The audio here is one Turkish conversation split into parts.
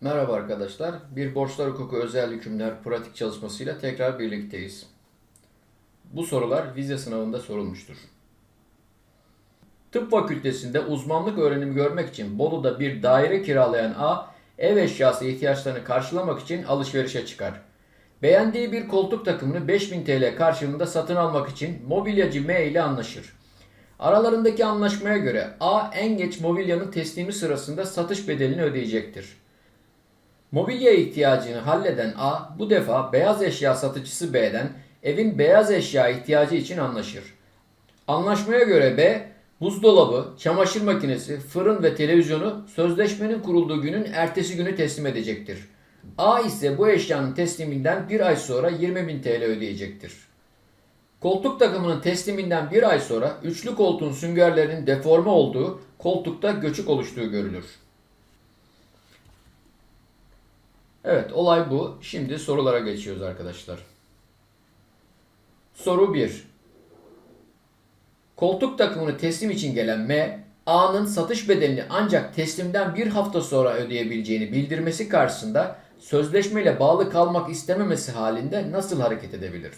Merhaba arkadaşlar. Bir borçlar hukuku özel hükümler pratik çalışmasıyla tekrar birlikteyiz. Bu sorular vize sınavında sorulmuştur. Tıp fakültesinde uzmanlık öğrenimi görmek için Bolu'da bir daire kiralayan A, ev eşyası ihtiyaçlarını karşılamak için alışverişe çıkar. Beğendiği bir koltuk takımını 5000 TL karşılığında satın almak için mobilyacı M ile anlaşır. Aralarındaki anlaşmaya göre A en geç mobilyanın teslimi sırasında satış bedelini ödeyecektir. Mobilya ihtiyacını halleden A bu defa beyaz eşya satıcısı B'den evin beyaz eşya ihtiyacı için anlaşır. Anlaşmaya göre B buzdolabı, çamaşır makinesi, fırın ve televizyonu sözleşmenin kurulduğu günün ertesi günü teslim edecektir. A ise bu eşyanın tesliminden bir ay sonra 20.000 TL ödeyecektir. Koltuk takımının tesliminden bir ay sonra üçlü koltuğun süngerlerinin deforme olduğu, koltukta göçük oluştuğu görülür. Evet olay bu. Şimdi sorulara geçiyoruz arkadaşlar. Soru 1. Koltuk takımını teslim için gelen M, A'nın satış bedelini ancak teslimden bir hafta sonra ödeyebileceğini bildirmesi karşısında sözleşmeyle bağlı kalmak istememesi halinde nasıl hareket edebilir?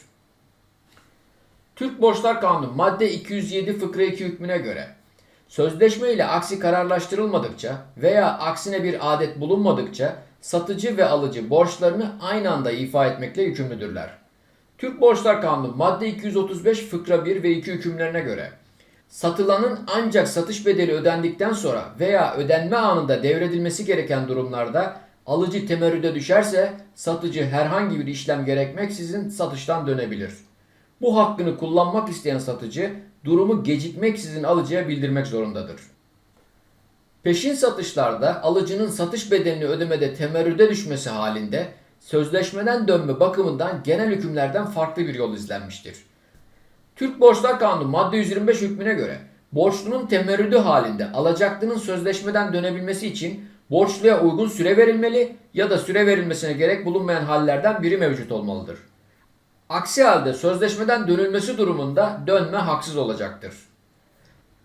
Türk Borçlar Kanunu madde 207 fıkra 2 hükmüne göre sözleşme ile aksi kararlaştırılmadıkça veya aksine bir adet bulunmadıkça satıcı ve alıcı borçlarını aynı anda ifa etmekle yükümlüdürler. Türk Borçlar Kanunu madde 235 fıkra 1 ve 2 hükümlerine göre satılanın ancak satış bedeli ödendikten sonra veya ödenme anında devredilmesi gereken durumlarda alıcı temerrüde düşerse satıcı herhangi bir işlem gerekmeksizin satıştan dönebilir. Bu hakkını kullanmak isteyen satıcı durumu gecikmeksizin alıcıya bildirmek zorundadır. Peşin satışlarda alıcının satış bedelini ödemede temerrüde düşmesi halinde sözleşmeden dönme bakımından genel hükümlerden farklı bir yol izlenmiştir. Türk Borçlar Kanunu madde 125 hükmüne göre borçlunun temerrüdü halinde alacaklının sözleşmeden dönebilmesi için borçluya uygun süre verilmeli ya da süre verilmesine gerek bulunmayan hallerden biri mevcut olmalıdır. Aksi halde sözleşmeden dönülmesi durumunda dönme haksız olacaktır.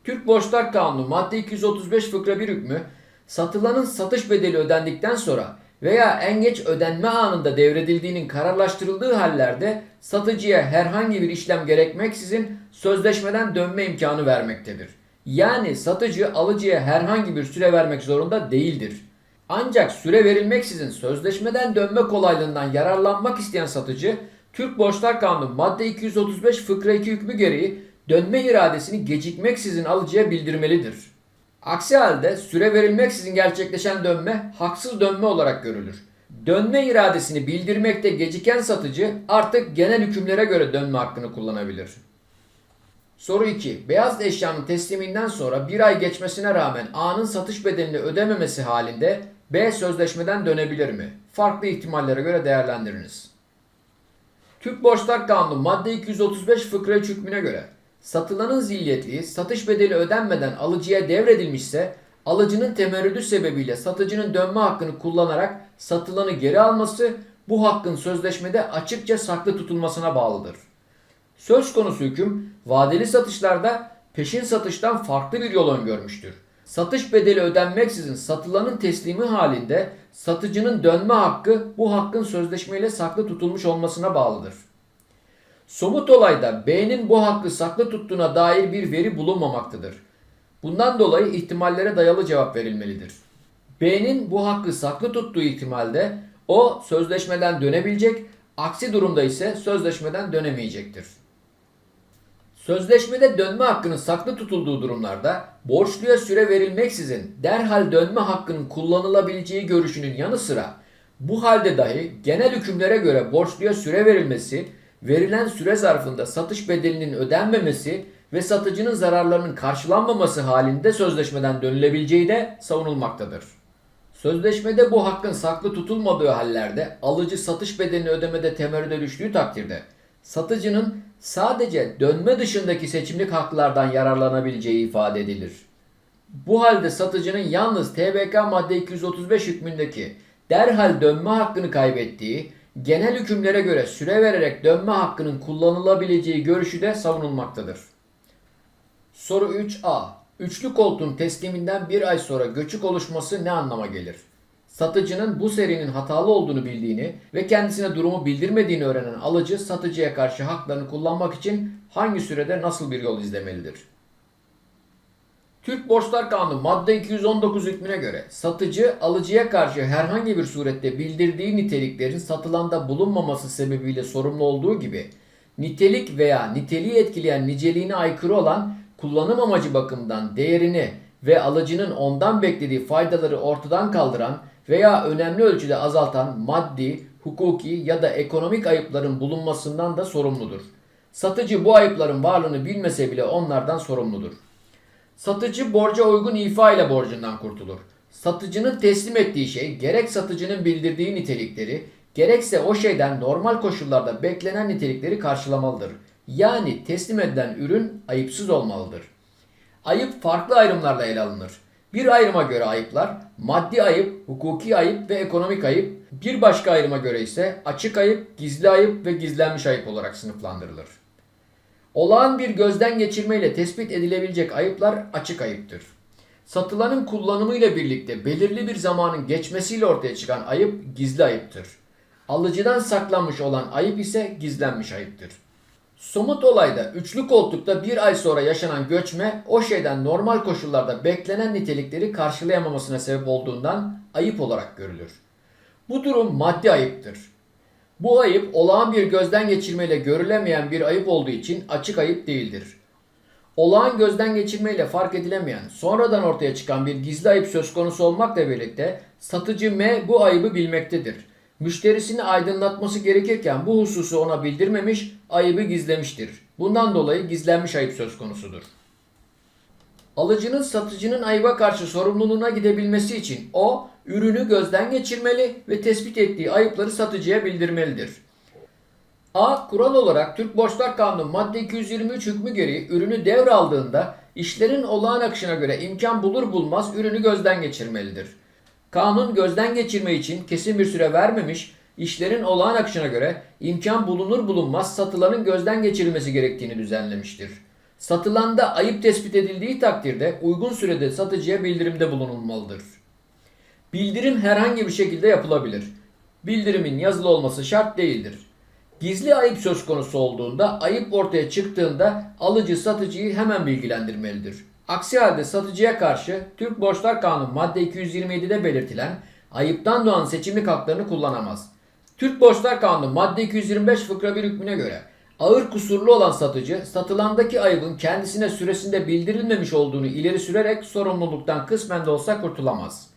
Türk Borçlar Kanunu madde 235 fıkra 1 hükmü satılanın satış bedeli ödendikten sonra veya en geç ödenme anında devredildiğinin kararlaştırıldığı hallerde satıcıya herhangi bir işlem gerekmeksizin sözleşmeden dönme imkanı vermektedir. Yani satıcı alıcıya herhangi bir süre vermek zorunda değildir. Ancak süre verilmeksizin sözleşmeden dönme kolaylığından yararlanmak isteyen satıcı Türk Borçlar Kanunu madde 235 fıkra 2 hükmü gereği dönme iradesini gecikmeksizin alıcıya bildirmelidir. Aksi halde süre verilmeksizin gerçekleşen dönme haksız dönme olarak görülür. Dönme iradesini bildirmekte geciken satıcı artık genel hükümlere göre dönme hakkını kullanabilir. Soru 2. Beyaz eşyanın tesliminden sonra bir ay geçmesine rağmen A'nın satış bedelini ödememesi halinde B sözleşmeden dönebilir mi? Farklı ihtimallere göre değerlendiriniz. Türk Borçlar Kanunu madde 235 fıkra 3 hükmüne göre satılanın zilyetliği satış bedeli ödenmeden alıcıya devredilmişse alıcının temerrüdü sebebiyle satıcının dönme hakkını kullanarak satılanı geri alması bu hakkın sözleşmede açıkça saklı tutulmasına bağlıdır. Söz konusu hüküm vadeli satışlarda peşin satıştan farklı bir yol öngörmüştür. Satış bedeli ödenmeksizin satılanın teslimi halinde satıcının dönme hakkı bu hakkın sözleşmeyle saklı tutulmuş olmasına bağlıdır. Somut olayda B'nin bu hakkı saklı tuttuğuna dair bir veri bulunmamaktadır. Bundan dolayı ihtimallere dayalı cevap verilmelidir. B'nin bu hakkı saklı tuttuğu ihtimalde o sözleşmeden dönebilecek, aksi durumda ise sözleşmeden dönemeyecektir. Sözleşmede dönme hakkının saklı tutulduğu durumlarda borçluya süre verilmeksizin derhal dönme hakkının kullanılabileceği görüşünün yanı sıra bu halde dahi genel hükümlere göre borçluya süre verilmesi, verilen süre zarfında satış bedelinin ödenmemesi ve satıcının zararlarının karşılanmaması halinde sözleşmeden dönülebileceği de savunulmaktadır. Sözleşmede bu hakkın saklı tutulmadığı hallerde alıcı satış bedelini ödemede temerrüde düştüğü takdirde satıcının sadece dönme dışındaki seçimlik haklardan yararlanabileceği ifade edilir. Bu halde satıcının yalnız TBK madde 235 hükmündeki derhal dönme hakkını kaybettiği, genel hükümlere göre süre vererek dönme hakkının kullanılabileceği görüşü de savunulmaktadır. Soru 3a. Üçlü koltuğun tesliminden bir ay sonra göçük oluşması ne anlama gelir? Satıcının bu serinin hatalı olduğunu bildiğini ve kendisine durumu bildirmediğini öğrenen alıcı satıcıya karşı haklarını kullanmak için hangi sürede nasıl bir yol izlemelidir? Türk Borçlar Kanunu madde 219 hükmüne göre satıcı alıcıya karşı herhangi bir surette bildirdiği niteliklerin satılanda bulunmaması sebebiyle sorumlu olduğu gibi nitelik veya niteliği etkileyen niceliğine aykırı olan kullanım amacı bakımından değerini ve alıcının ondan beklediği faydaları ortadan kaldıran veya önemli ölçüde azaltan maddi, hukuki ya da ekonomik ayıpların bulunmasından da sorumludur. Satıcı bu ayıpların varlığını bilmese bile onlardan sorumludur. Satıcı borca uygun ifa ile borcundan kurtulur. Satıcının teslim ettiği şey gerek satıcının bildirdiği nitelikleri gerekse o şeyden normal koşullarda beklenen nitelikleri karşılamalıdır. Yani teslim edilen ürün ayıpsız olmalıdır. Ayıp farklı ayrımlarla ele alınır. Bir ayrıma göre ayıplar maddi ayıp, hukuki ayıp ve ekonomik ayıp, bir başka ayrıma göre ise açık ayıp, gizli ayıp ve gizlenmiş ayıp olarak sınıflandırılır. Olağan bir gözden geçirmeyle tespit edilebilecek ayıplar açık ayıptır. Satılanın kullanımıyla birlikte belirli bir zamanın geçmesiyle ortaya çıkan ayıp gizli ayıptır. Alıcıdan saklanmış olan ayıp ise gizlenmiş ayıptır. Somut olayda üçlü koltukta bir ay sonra yaşanan göçme o şeyden normal koşullarda beklenen nitelikleri karşılayamamasına sebep olduğundan ayıp olarak görülür. Bu durum maddi ayıptır. Bu ayıp olağan bir gözden geçirmeyle görülemeyen bir ayıp olduğu için açık ayıp değildir. Olağan gözden geçirmeyle fark edilemeyen, sonradan ortaya çıkan bir gizli ayıp söz konusu olmakla birlikte satıcı M bu ayıbı bilmektedir. Müşterisini aydınlatması gerekirken bu hususu ona bildirmemiş, ayıbı gizlemiştir. Bundan dolayı gizlenmiş ayıp söz konusudur. Alıcının satıcının ayıba karşı sorumluluğuna gidebilmesi için o, ürünü gözden geçirmeli ve tespit ettiği ayıpları satıcıya bildirmelidir. A. Kural olarak Türk Borçlar Kanunu madde 223 hükmü gereği ürünü devraldığında işlerin olağan akışına göre imkan bulur bulmaz ürünü gözden geçirmelidir. Kanun gözden geçirme için kesin bir süre vermemiş, işlerin olağan akışına göre imkan bulunur bulunmaz satılanın gözden geçirilmesi gerektiğini düzenlemiştir. Satılanda ayıp tespit edildiği takdirde uygun sürede satıcıya bildirimde bulunulmalıdır. Bildirim herhangi bir şekilde yapılabilir. Bildirimin yazılı olması şart değildir. Gizli ayıp söz konusu olduğunda ayıp ortaya çıktığında alıcı satıcıyı hemen bilgilendirmelidir. Aksi halde satıcıya karşı Türk Borçlar Kanunu madde 227'de belirtilen ayıptan doğan seçimlik haklarını kullanamaz. Türk Borçlar Kanunu madde 225 fıkra 1 hükmüne göre ağır kusurlu olan satıcı satılandaki ayıbın kendisine süresinde bildirilmemiş olduğunu ileri sürerek sorumluluktan kısmen de olsa kurtulamaz.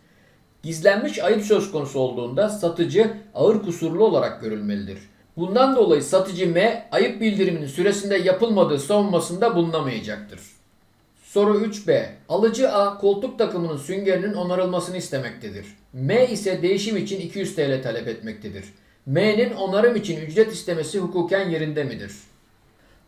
Gizlenmiş ayıp söz konusu olduğunda satıcı ağır kusurlu olarak görülmelidir. Bundan dolayı satıcı M ayıp bildiriminin süresinde yapılmadığı savunmasında bulunamayacaktır. Soru 3B. Alıcı A koltuk takımının süngerinin onarılmasını istemektedir. M ise değişim için 200 TL talep etmektedir. M'nin onarım için ücret istemesi hukuken yerinde midir?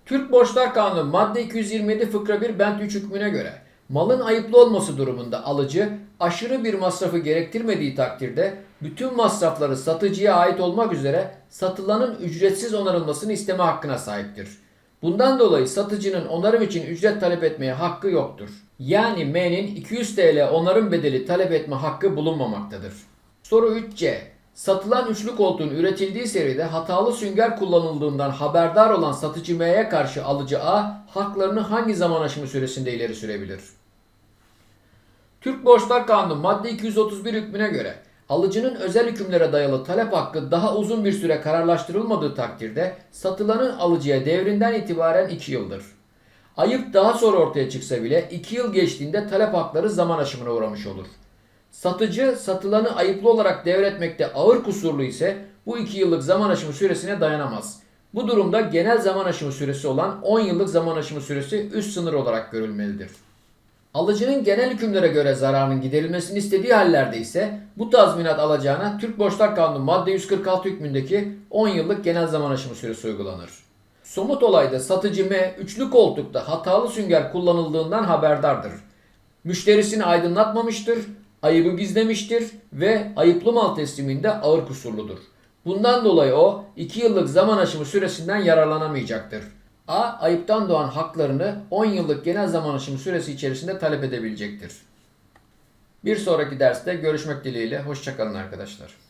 Türk Borçlar Kanunu madde 227 fıkra 1 bent 3 hükmüne göre malın ayıplı olması durumunda alıcı aşırı bir masrafı gerektirmediği takdirde bütün masrafları satıcıya ait olmak üzere satılanın ücretsiz onarılmasını isteme hakkına sahiptir. Bundan dolayı satıcının onarım için ücret talep etmeye hakkı yoktur. Yani M'nin 200 TL onarım bedeli talep etme hakkı bulunmamaktadır. Soru 3C. Satılan üçlü koltuğun üretildiği seride hatalı sünger kullanıldığından haberdar olan satıcı M'ye karşı alıcı A haklarını hangi zaman aşımı süresinde ileri sürebilir? Türk Borçlar Kanunu madde 231 hükmüne göre alıcının özel hükümlere dayalı talep hakkı daha uzun bir süre kararlaştırılmadığı takdirde satılanın alıcıya devrinden itibaren 2 yıldır. Ayıp daha sonra ortaya çıksa bile 2 yıl geçtiğinde talep hakları zaman aşımına uğramış olur. Satıcı satılanı ayıplı olarak devretmekte ağır kusurlu ise bu 2 yıllık zaman aşımı süresine dayanamaz. Bu durumda genel zaman aşımı süresi olan 10 yıllık zaman aşımı süresi üst sınır olarak görülmelidir. Alıcının genel hükümlere göre zararının giderilmesini istediği hallerde ise bu tazminat alacağına Türk Borçlar Kanunu madde 146 hükmündeki 10 yıllık genel zaman aşımı süresi uygulanır. Somut olayda satıcı M üçlü koltukta hatalı sünger kullanıldığından haberdardır. Müşterisini aydınlatmamıştır, ayıbı gizlemiştir ve ayıplı mal tesliminde ağır kusurludur. Bundan dolayı o 2 yıllık zaman aşımı süresinden yararlanamayacaktır. A. Ayıptan doğan haklarını 10 yıllık genel zaman aşımı süresi içerisinde talep edebilecektir. Bir sonraki derste görüşmek dileğiyle. Hoşçakalın arkadaşlar.